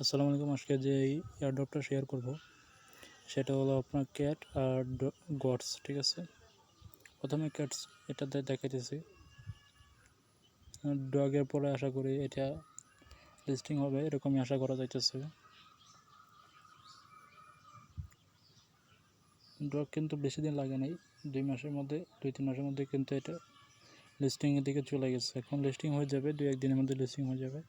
আসসালামু আলাইকুম। আজকে যে এয়ারড্রপটা শেয়ার করব, সেটা হলো আপনার ক্যাট আর গডস ঠিক আছে? প্রথমে ক্যাটস এটাতে দেখাইতেছি। ডগের পরে আশা করি এটা লিস্টিং হবে, এরকমই আশা করা যাইতেছে। ডগ কিন্তু বেশি দিন লাগে নাই, দুই মাসের মধ্যে, দুই তিন মাসের মধ্যে কিন্তু এটা লিস্টিংয়ের দিকে চলে গেছে। এখন লিস্টিং হয়ে যাবে, দুই একদিনের মধ্যে লিস্টিং হয়ে যাবে।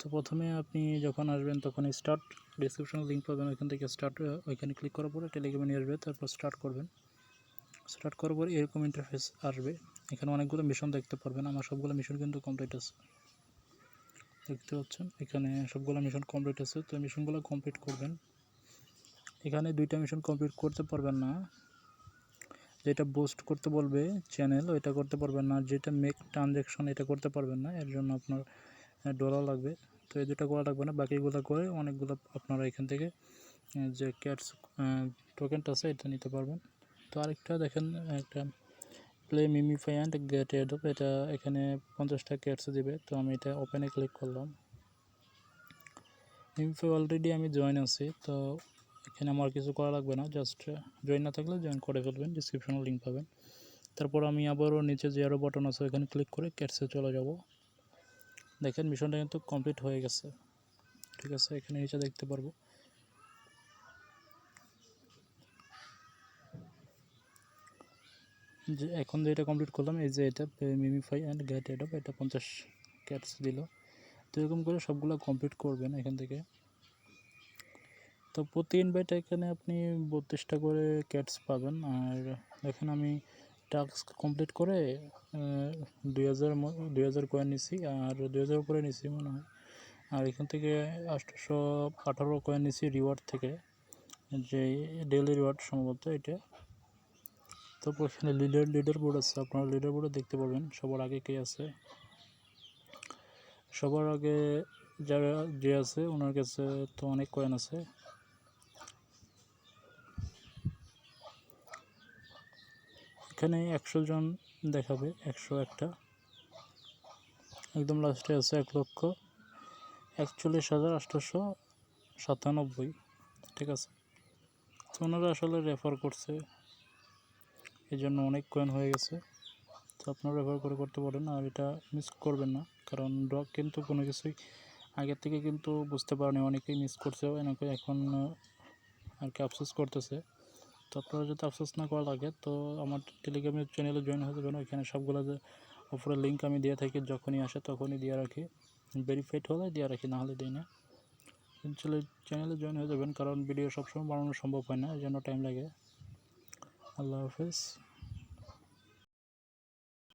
তো প্রথমে আপনি যখন আসবেন তখন স্টার্ট ডিসক্রিপশনে লিঙ্ক পাবেন, ওইখান থেকে স্টার্ট ওইখানে ক্লিক করার পরে টেলিগ্রামে নিয়ে আসবে, তারপর স্টার্ট করবেন। স্টার্ট করার পরে এরকম ইন্টারফেস আসবে। এখানে অনেকগুলো মিশন দেখতে পারবেন, আমার সবগুলো মিশন কিন্তু কমপ্লিট আছে। দেখতে পাচ্ছেন? এখানে সবগুলো মিশন কমপ্লিট আছে, তো মিশনগুলো কমপ্লিট করবেন। এখানে দুইটা মিশন কমপ্লিট করতে পারবেন না। যেটা বুস্ট করতে বলবে চ্যানেল ওইটা করতে পারবেন না। যেটা মেক ট্রানজ্যাকশন এটা করতে পারবেন না। এর জন্য আপনার ডলার লাগবে। তো এই দুটো করা লাগবে না, বাকিগুলো করে অনেকগুলো আপনারা এখান থেকে যে ক্যাটস টোকেনটা আছে, এটা নিতে পারবেন। তো আরেকটা দেখেন, একটা প্লে মিমিফাই অ্যান্ড গেট এডপ এটা এখানে পঞ্চাশটা ক্যাটস দিবে। তো আমি এটা ওপেনে ক্লিক করলাম। মিমিফাই অলরেডি আমি জয়েন আছি, তো এখানে আমার কিছু করা লাগবে না জাস্ট জয়েন না থাকলে জয়েন করে ফেলবেন ডিসক্রিপশনে লিঙ্ক পাবেন। তারপর আমি আবারও নিচে যে আরও বটন আছে ওখানে ক্লিক করে ক্যাটসে চলে যাব। দেখেন, মিশনটা কিন্তু কমপ্লিট হয়ে গেছে। ঠিক আছে, এখানে নিচে দেখতে পারব। যে এখন যে এটা কমপ্লিট করলাম, এই যে এটা মিমিফাই অ্যান্ড গেট এড এটা পঞ্চাশ ক্যাটস দিল। তো এরকম করে সবগুলো কমপ্লিট করবেন এখান থেকে। তো প্রতি ইনভাইট এখানে আপনি বত্রিশটা করে ক্যাটস পাবেন। আর দেখেন আমি টাস্ক কমপ্লিট করে দুই হাজার দুই হাজার কয়েন নিছি, আর দুই হাজার উপরে নিছি মনে হয়। আর এখান থেকে আটশো আঠারো কয়েন নিছি রিওয়ার্ড থেকে, যে ডেলি রিওয়ার্ড সম্ভবত এটা। তারপর এখানে লিডার লিডার বোর্ড আছে, আপনারা লিডার বোর্ডে দেখতে পাবেন, সবার আগে কে আছে। সবার আগে যারা যে আছে, ওনার কাছে তো অনেক কয়েন আছে। এখানে একশো জন দেখাবে, একশো একটা। একদম লাস্টে আছে এক লক্ষ একচল্লিশ হাজার আটশোশো সাতানব্বই, ঠিক আছে? তো ওনারা আসলে রেফার করছে। এই জন্য অনেক কয়েন হয়ে গেছে। তো আপনারা রেফার করে করতে পারেন, আর এটা মিস করবেন না, কারণ ডগ কিন্তু কোনো কিছুই আগের থেকে কিন্তু বুঝতে পারেনি, অনেকেই মিস করছে, অনেকে এখন আর কি আফসোস করতেছে। তো আপনারা যদি আফসোস না করা লাগে, তো আমার টেলিগ্রামের চ্যানেলে জয়েন হয়ে যাবেন ওইখানে সবগুলো ওপরে লিঙ্ক আমি দিয়ে থাকি, যখনই আসে তখনই দিয়ে রাখি। ভেরিফাইড হলে দিয়ে রাখি নাহলে দিই না। চ্যানেলে চ্যানেলে জয়েন হয়ে যাবেন, কারণ ভিডিও সবসময় বানানো সম্ভব হয় না, এই জন্য টাইম লাগে। আল্লাহ হাফেজ।